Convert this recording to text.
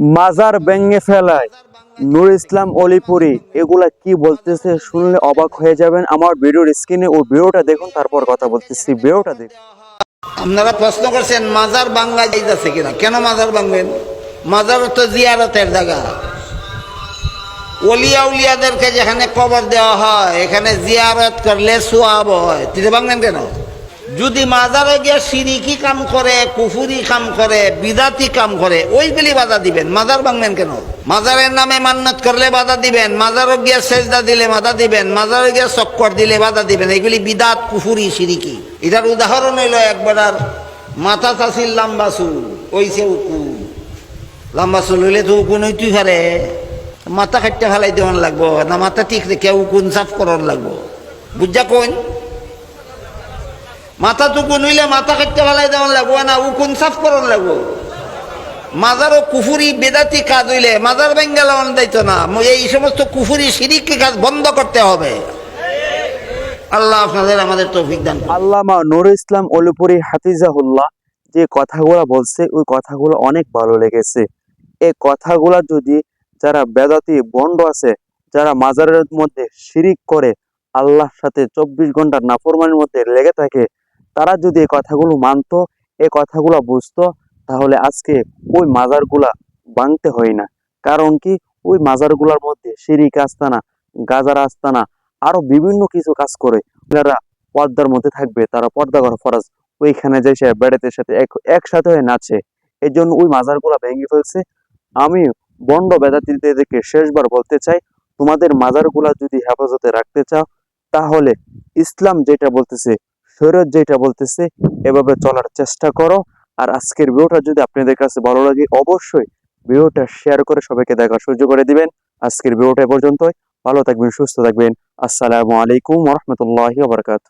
মাজার ভেঙে ফেলায়। নূর ইসলাম অলিপুরি, এগুলা কি বলতেছে শুনলে অবাক হয়ে যাবেন। আমার ভিডিওর স্ক্রিনে ও ভিডিওটা দেখুন, তারপর কথা বলতেছি। ভিডিওটা দেখুন। আপনারা প্রশ্ন করছেন, মাজার বাংলা যাইতেছে কিনা? কেন মাজার ভাঙবেন? মাজার তো জিয়ারতের জায়গা। ওলিয়া উলিয়াদেরকে যেখানে কবর দেওয়া হয়, এখানে জিয়ারত করলে সোয়াব হয়। তিনি ভাঙবেন কেন? যদি মাজারে গিয়ে সিরিকি কাম করে, কুফুরি কাম করে, বিদাতি কাম করে ওইগুলি বাধা দিবেন। মাজার ভাঙবেন কেন? মাজারের নামে মান্নাত করলে বাধা দিবেন। মাজারে গিয়ে সেজদা দিলে বাধা দিবেন। মাজারে গিয়ে চক্কর দিলে বাধা দিবেন। এগুলি বিদাত, কুফুরি, সিরিকি। এটার উদাহরণ হইল একবার আর মাথা চাষির লাম্বা চুল, ওইছে উকুন। লম্বা চুল হইলে তো উকুন হইতেই পারে। মাথা কাটতে ফেলাই দেওয়ান লাগবো, না মাথা ঠিক রেখে উকুন সাফ করার লাগবো। বুঝা কোন মাথা টুকুন হইলে মাথা কাটতে ফেলাই দেওয়ান লাগবো না উকুন সাফ করার লাগবো। মাজারও কুফুরি বেদাতি কাজ হইলে, মাজার বেঙ্গাল দায়িত্ব না। এই সমস্ত কুফুরি সিরিকি কাজ বন্ধ করতে হবে। আল্লাহ আপনাদের আমাদের তৌফিক দান আল্লামা নূর ইসলাম অলিপুরি হাফিজাহুল্লাহ যে কথাগুলো বলছে, ওই কথাগুলো অনেক ভালো লেগেছে। এই কথাগুলা যদি যারা বেদাতি বন্ড আছে, যারা মাজারের মধ্যে শিরিক করে, আল্লাহর সাথে চব্বিশ ঘণ্টা নাফরমানের মধ্যে লেগে থাকে তারা যদি এই কথাগুলো মানতো, এই কথাগুলো বুঝতো, তাহলে আজকে ওই মাজারগুলা ভাঙতে হয় না। কারণ কি? ওই মাজারগুলার মধ্যে শিরিক আস্তানা, গাজার আস্তানা, আরও বিভিন্ন কিছু কাজ করে। যারা পর্দার মধ্যে থাকবে, তারা পর্দা করা ফরাজ। ওইখানে যে সে বেড়াতের সাথে এক- একসাথে হয়ে নাচে। এই জন্য ওই মাজারগুলা ভেঙে ফেলছে। আমি বন্ড বেদাতিদেরকে শেষবার বলতে চাই, তোমাদের মাজারগুলা যদি হেফাজতে রাখতে চাও, তাহলে ইসলাম যেটা বলতেছে শরীয়ত যেটা বলতেছে, এভাবে চলার চেষ্টা করো। আর আজকের ভিডিওটা যদি আপনাদের কাছে ভালো লাগে, অবশ্যই ভিডিওটা শেয়ার করে সবাইকে দেখা সহ্য করে দিবেন। আজকের ভিডিওটা পর্যন্তই। ভালো থাকবেন, সুস্থ থাকবেন। আসসালামু আলাইকুম রহমতুল্লাহ বারকাত